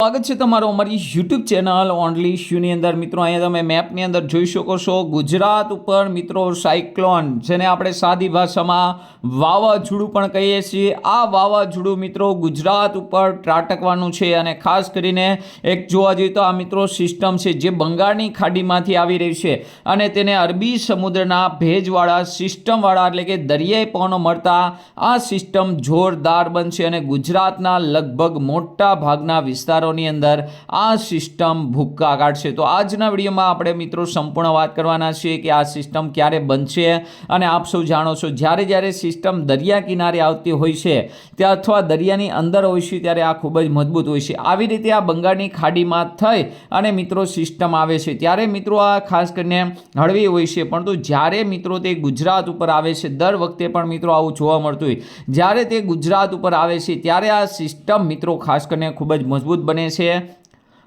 સ્વાગત છે તમારું અમારી યુટ્યુબ ચેનલ ઓનલી શ્યુની અંદર. મિત્રો, અહીંયા તમે મેપની અંદર જોઈ શકો છો ગુજરાત ઉપર, મિત્રો સાયક્લોન જેને આપણે સાદી ભાષામાં વાવાઝોડું પણ કહીએ છીએ. આ વાવાઝોડું, મિત્રો, ગુજરાત ઉપર ત્રાટકવાનું છે અને ખાસ કરીને એક જોવા જઈએ તો આ, મિત્રો સિસ્ટમ છે જે બંગાળની ખાડીમાંથી આવી રહી છે અને તેને અરબી સમુદ્રના ભેજવાળા સિસ્ટમવાળા એટલે કે દરિયાઈ પવનો મળતા આ સિસ્ટમ જોરદાર બનશે અને ગુજરાતના લગભગ મોટા ભાગના વિસ્તારોની અંદર આ સિસ્ટમ ભૂક્કા કાઢશે તો આજના વિડીયોમાં આપણે મિત્રો સંપૂર્ણ વાત કરવાના છીએ કે આ સિસ્ટમ ક્યારે બનશે અને આપ સૌ જાણો છો, જ્યારે જ્યારે સિસ્ટમ દરિયા કિનારે આવતી હોય છે ત્યાં અથવા દરિયાની અંદર હોય છે, ત્યારે આ ખૂબ જ મજબૂત હોય છે. આવી રીતે આ બંગાળની ખાડીમાં થઈ અને મિત્રો સિસ્ટમ આવે છે. ત્યારે મિત્રો આ ખાસ કરીને હળવી હોય છે, પરંતુ જ્યારે મિત્રો તે ગુજરાત ઉપર આવે છે, દર વખતે પણ મિત્રો આવું જોવા મળતું હોય. જ્યારે તે ગુજરાત ઉપર આવે છે, ત્યારે આ સિસ્ટમ મિત્રો ખાસ કરીને ખૂબ જ મજબૂત બને છે.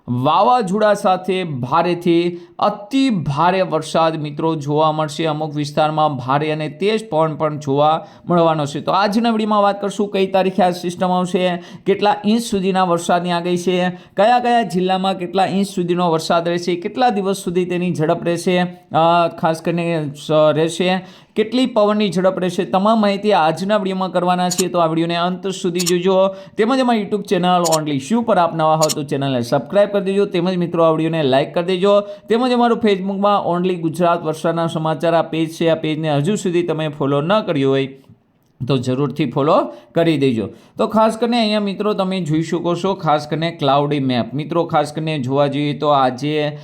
વાવાઝોડા સાથે ભારેથી અતિ ભારે વરસાદ મિત્રો જોવા મળશે. અમુક વિસ્તારમાં ભારે અને તેજ પવન પણ જોવા મળવાનો છે. તો આજના વિડીયોમાં વાત કરશું કઈ તારીખે આ સિસ્ટમ આવશે, કેટલા ઇંચ સુધીના વરસાદની આગાહી છે, કયા કયા જિલ્લામાં કેટલા ઇંચ સુધીનો વરસાદ રહેશે, કેટલા દિવસ સુધી તેની ઝડપ રહેશે ખાસ કરીને રહેશે કેટલી પવનની ઝડપ રહેશે તમામ માહિતી આજના વિડીયોમાં કરવાના છીએ. તો આ વિડીયોને અંત સુધી જોજો. તેમજ અમારી યુટ્યુબ ચેનલ ઓનલી શું પર આપ નવા હો તો ચેનલને સબસ્ક્રાઇબ કરી દેજો. તેમજ મિત્રો, આ વિડીયોને લાઇક કરી દેજો. તેમજ અમારું ફેસબુકમાં ઓનલી ગુજરાત વર્ષાના સમાચાર આ પેજ છે. આ પેજને હજુ સુધી તમે ફોલો ન કર્યું હોય તો જરૂરથી ફોલો કરી દેજો. તો ખાસ કરીને અહીંયા મિત્રો તમે જોઈ શકો છો, ખાસ કરીને ક્લાઉડી મેપ મિત્રો, ખાસ કરીને જોવા જઈએ તો આજે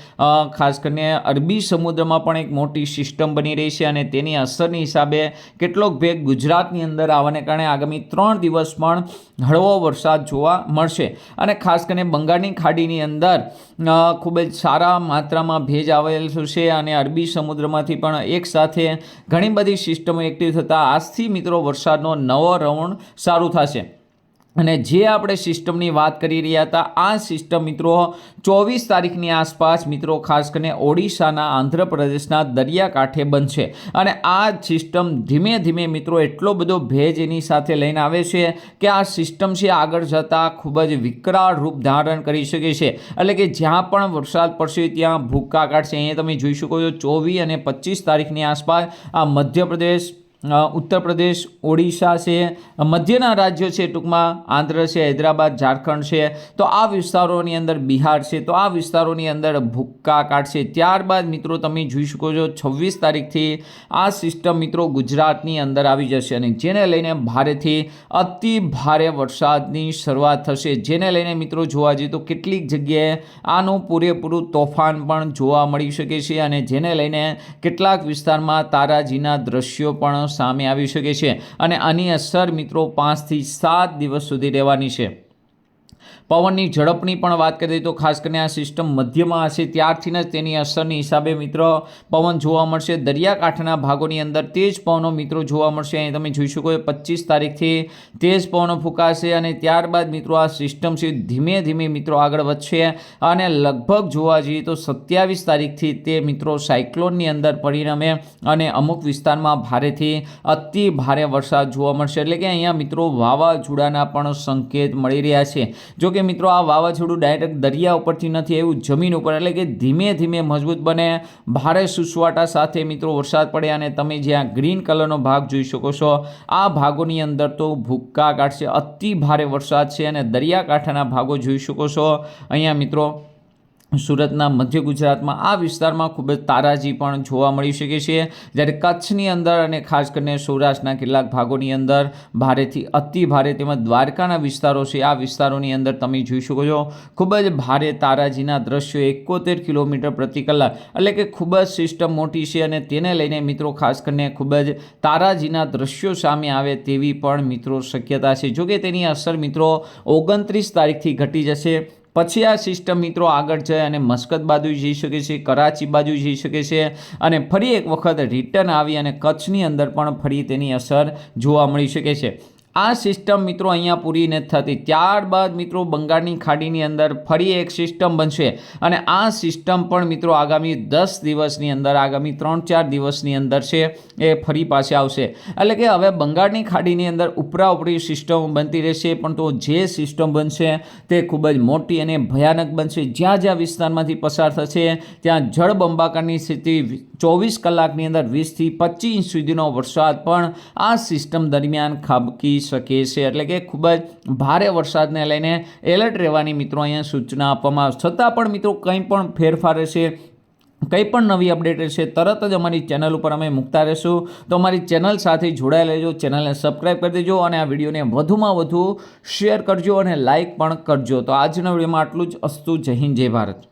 ખાસ કરીને અરબી સમુદ્રમાં પણ એક મોટી સિસ્ટમ બની રહી છે અને તેની અસરની હિસાબે કેટલોક ભેગ ગુજરાતની અંદર આવવાને કારણે આગામી ત્રણ દિવસ પણ હળવો વરસાદ જોવા મળશે. અને ખાસ કરીને બંગાળની ખાડીની અંદર ખૂબ જ સારા માત્રામાં ભેજ આવેલ છે અને અરબી સમુદ્રમાંથી પણ એક સાથે ઘણી બધી સિસ્ટમો એક્ટિવ થતાં આજથી મિત્રો વરસાદનો નવો રાઉન્ડ સારું થશે. અને જે આપણે સિસ્ટમની વાત કરી રહ્યા હતા, આ સિસ્ટમ મિત્રો ચોવીસ તારીખની આસપાસ મિત્રો ખાસ કરીને ઓડિશાના આંધ્રપ્રદેશના દરિયાકાંઠે બનશે. અને આ સિસ્ટમ ધીમે ધીમે મિત્રો એટલો બધો ભેજ એની સાથે લઈને આવે છે કે આ સિસ્ટમ છે આગળ જતાં ખૂબ જ વિકરાળ રૂપ ધારણ કરી શકે છે. એટલે કે જ્યાં પણ વરસાદ પડશે ત્યાં ભૂક્કા કાઢશે. અહીંયા તમે જોઈ શકો છો ચોવીસ અને પચીસ તારીખની આસપાસ આ મધ્યપ્રદેશ ઉત્તર પ્રદેશ, ઓડિશા છે મધ્યના રાજ્યો છે, ટૂંકમાં આંધ્ર છે, હૈદરાબાદ, ઝારખંડ છે. તો આ વિસ્તારોની અંદર બિહાર છે. તો આ વિસ્તારોની અંદર ભૂક્કા કાઢશે ત્યારબાદ મિત્રો તમે જોઈ શકો છો, છવ્વીસ તારીખથી આ સિસ્ટમ મિત્રો ગુજરાતની અંદર આવી જશે અને જેને લઈને ભારેથી અતિ ભારે વરસાદની શરૂઆત થશે. જેને લઈને મિત્રો જોવા જઈએ તો કેટલીક જગ્યાએ આનું પૂરેપૂરું તોફાન પણ જોવા મળી શકે છે અને જેને લઈને કેટલાક વિસ્તારમાં તારાજીના દ્રશ્યો પણ સામે આવી શકે છે અને આની અસર મિત્રો પાંચથી સાત દિવસ સુધી રહેવાની છે. પવનની ઝડપની પણ વાત કરીએ તો ખાસ કરીને આ સિસ્ટમ મધ્યમાં હશે ત્યારથી જ તેની અસરની હિસાબે મિત્રો પવન જોવા મળશે. દરિયાકાંઠાના ભાગોની અંદર તેજ પવનો મિત્રો જોવા મળશે. અહીં તમે જોઈ શકો એ પચીસ તારીખથી તેજ પવનો ફૂંકાશે અને ત્યારબાદ મિત્રો આ સિસ્ટમ છે ધીમે ધીમે મિત્રો આગળ વધશે. અને લગભગ જોવા જઈએ તો સત્યાવીસ તારીખથી તે મિત્રો સાયક્લોનની અંદર પરિણમે અને અમુક વિસ્તારમાં ભારેથી અતિ ભારે વરસાદ જોવા મળશે. એટલે કે અહીંયા મિત્રો વાવાઝોડાના પણ સંકેત મળી રહ્યા છે. જો કે મિત્રો આ વાવાઝોડું ડાયરેક્ટ દરિયા ઉપરથી નથી આવ્યું, જમીન ઉપર. એટલે કે ધીમે ધીમે મજબૂત બને. ભારે સુસવાટા સાથે મિત્રો વરસાદ પડે અને તમે જ્યાં ગ્રીન કલરનો ભાગ જોઈ શકો છો, આ ભાગોની અંદર તો ભૂક્કા કાઢશે, અતિ ભારે વરસાદ છે અને દરિયાકાંઠાના ભાગો જોઈ શકો છો. અહીંયા મિત્રો સુરતના મધ્ય ગુજરાતમાં આ વિસ્તારમાં ખૂબ જ તારાજી પણ જોવા મળી શકે છે. જ્યારે કચ્છની અંદર અને ખાસ કરીને સૌરાષ્ટ્રના કેટલાક ભાગોની અંદર ભારેથી અતિ ભારે તેમજ દ્વારકાના વિસ્તારો છે, આ વિસ્તારોની અંદર તમે જોઈ શકો છો, ખૂબ જ ભારે તારાજીના દ્રશ્યો એકોતેર કિલોમીટર પ્રતિ કલાક. એટલે કે ખૂબ જ સિસ્ટમ મોટી છે અને તેને લઈને મિત્રો ખાસ કરીને ખૂબ જ તારાજીના દ્રશ્યો સામે આવે તેવી પણ મિત્રો શક્યતા છે. જોકે તેની અસર મિત્રો ઓગણત્રીસ તારીખથી ઘટી જશે. પછી આ સિસ્ટમ મિત્રો આગળ જાય અને મસ્કત બાજુ જઈ શકે છે, કરાચી બાજુ જઈ શકે છે અને ફરી એક વખત રિટર્ન આવી અને કચ્છની અંદર પણ ફરી તેની અસર જોવા મળી શકે છે. આ સિસ્ટમ મિત્રો અહીંયા પૂરી નથી થતી. ત્યારબાદ મિત્રો બંગાળની ખાડીની અંદર ફરી એક સિસ્ટમ બનશે અને આ સિસ્ટમ પણ મિત્રો આગામી દસ દિવસની અંદર, આગામી ત્રણ ચાર દિવસની અંદર છે, એ ફરી પાસે આવશે. એટલે કે હવે બંગાળની ખાડીની અંદર ઉપરા ઉપરી સિસ્ટમ બનતી રહેશે, પણ તો જે સિસ્ટમ બનશે તે ખૂબ જ મોટી અને ભયાનક બનશે. જ્યાં જ્યાં વિસ્તારમાંથી પસાર થશે, ત્યાં જળબંબાકારની સ્થિતિ ચોવીસ કલાકની અંદર વીસથી પચીસ ઇંચ સુધીનો વરસાદ પણ આ સિસ્ટમ દરમિયાન ખાબકી શકે છે. એટલે કે ખૂબ જ ભારે વરસાદને લઈને એલર્ટ રહેવાની મિત્રો અહીંયા સૂચના આપવામાં આવે છતાં પણ મિત્રો કંઈ પણ ફેરફાર રહેશે, કંઈ પણ નવી અપડેટ રહેશે, તરત જ અમારી ચેનલ ઉપર અમે મૂકતા રહેશું. તો અમારી ચેનલ સાથે જોડાયેલા રહેજો, ચેનલને સબસ્ક્રાઈબ કરી દેજો અને આ વિડીયોને વધુમાં વધુ શેર કરજો અને લાઈક પણ કરજો. તો આજના વિડીયોમાં આટલું જ. અસ્તુ, જય હિન્દ, જય ભારત.